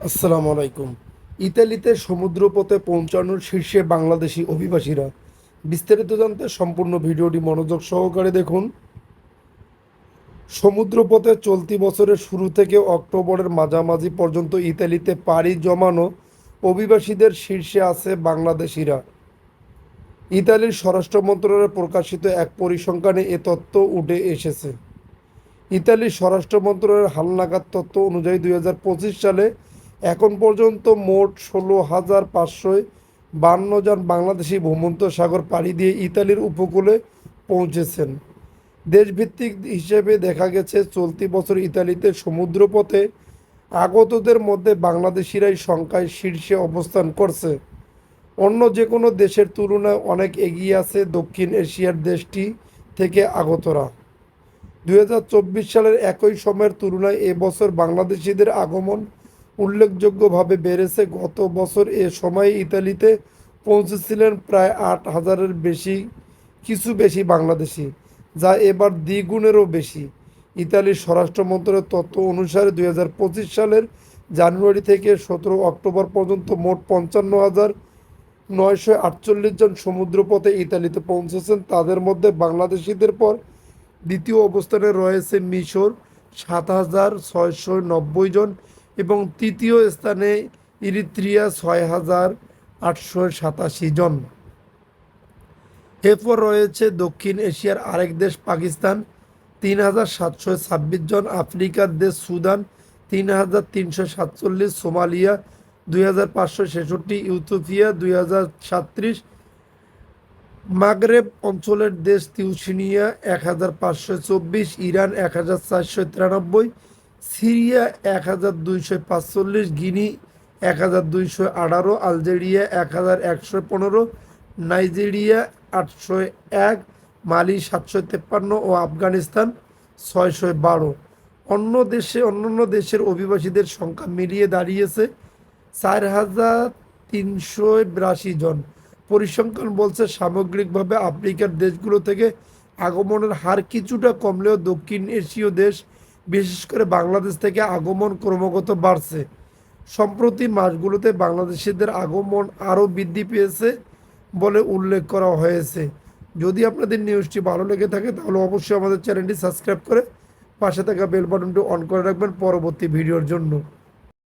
আসসালামু আলাইকুম। ইতালিতে সমুদ্রপথে পৌঁছানোর শীর্ষে বাংলাদেশি অভিবাসীরা। বিস্তারিত জানতে সম্পূর্ণ ভিডিওটি মনোযোগ সহকারে দেখুন। সমুদ্রপথে চলতি বছরের শুরু থেকে অক্টোবরের মাঝামাঝি পর্যন্ত ইতালিতে পাড়ি জমানো অভিবাসীদের শীর্ষে আছে বাংলাদেশিরা। ইতালির স্বরাষ্ট্র মন্ত্রণালয়ে প্রকাশিত এক পরিসংখ্যানে এ তথ্য উঠে এসেছে। ইতালির স্বরাষ্ট্র মন্ত্রণালয়ের হালনাগাদ তথ্য অনুযায়ী দুই হাজার পঁচিশ সালে এখন পর্যন্ত মোট ষোলো হাজার পাঁচশো বান্ন জন বাংলাদেশি ভূমন্ত সাগর পাড়ি দিয়ে ইতালির উপকূলে পৌঁছেছেন। দেশভিত্তিক হিসেবে দেখা গেছে, চলতি বছর ইতালিতে সমুদ্রপথে আগতদের মধ্যে বাংলাদেশিরাই সংখ্যায় শীর্ষে অবস্থান করছে। অন্য যে কোনো দেশের তুলনায় অনেক এগিয়ে আছে দক্ষিণ এশিয়ার দেশটি থেকে আগতরা। দু হাজার চব্বিশ সালের একই সময়ের তুলনায় এবছর বাংলাদেশিদের আগমন উল্লেখযোগ্যভাবে বেড়েছে। গত বছর এ সময়ে ইতালিতে পৌঁছেছিলেন প্রায় আট হাজারের বেশি, কিছু বেশি বাংলাদেশি, যা এবার দ্বিগুণেরও বেশি। ইতালির স্বরাষ্ট্র মন্ত্রণালয়ের তথ্য অনুসারে দুই হাজার পঁচিশ সালের জানুয়ারি থেকে সতেরো অক্টোবর পর্যন্ত মোট পঞ্চান্ন হাজার নয়শো আটচল্লিশ জন সমুদ্রপথে ইতালিতে পৌঁছেছেন। তাদের মধ্যে বাংলাদেশিদের পর দ্বিতীয় অবস্থানে রয়েছে মিশর, সাত হাজার ছয়শো নব্বই জন এবং তৃতীয় স্থানে ইরিত্রিয়া ছয় হাজার আটশো সাতাশি জন। এরপর রয়েছে দক্ষিণ এশিয়ার আরেক দেশ পাকিস্তান, তিন হাজার সাতশো ছাব্বিশ জন, আফ্রিকার দেশ সুদান, তিন হাজার তিনশো সাতচল্লিশ, সোমালিয়া, দুই হাজার পাঁচশো ছেষট্টি, ইউথোপিয়া, দুই হাজার সাতত্রিশ, মাগরেব অঞ্চলের দেশ তিউসিনিয়া, এক হাজার পাঁচশো চব্বিশ, ইরান, এক হাজার চারশো তিরানব্বই সিরিয়া এক হাজার দুইশো পাঁচচল্লিশ, গিনি এক হাজার দুইশো আঠারো, আলজেরিয়া এক হাজার একশো পনেরো, নাইজেরিয়া আটশো এক, মালি সাতশো তেপ্পান্ন ও আফগানিস্তান ছয়শো বারো। অন্য দেশে, অন্যান্য দেশের অভিবাসীদের সংখ্যা মিলিয়ে দাঁড়িয়েছে চার হাজার তিনশো বিরাশি জন। পরিসংখ্যান বলছে সামগ্রিকভাবে আফ্রিকার দেশগুলো থেকে আগমনের হার কিছুটা কমলেও দক্ষিণ এশীয় দেশ বিশেষ করে বাংলাদেশ থেকে আগমন ক্রমাগত বাড়ছে। সম্প্রতি মাসগুলোতে বাংলাদেশিদের আগমন আরও বৃদ্ধি পেয়েছে বলে উল্লেখ করা হয়েছে। যদি আপনাদের নিউজটি ভালো লেগে থাকে, তাহলে অবশ্যই আমাদের চ্যানেলটি সাবস্ক্রাইব করে পাশে থাকা বেল বাটনটি অন করে রাখবেন পরবর্তী ভিডিওর জন্য।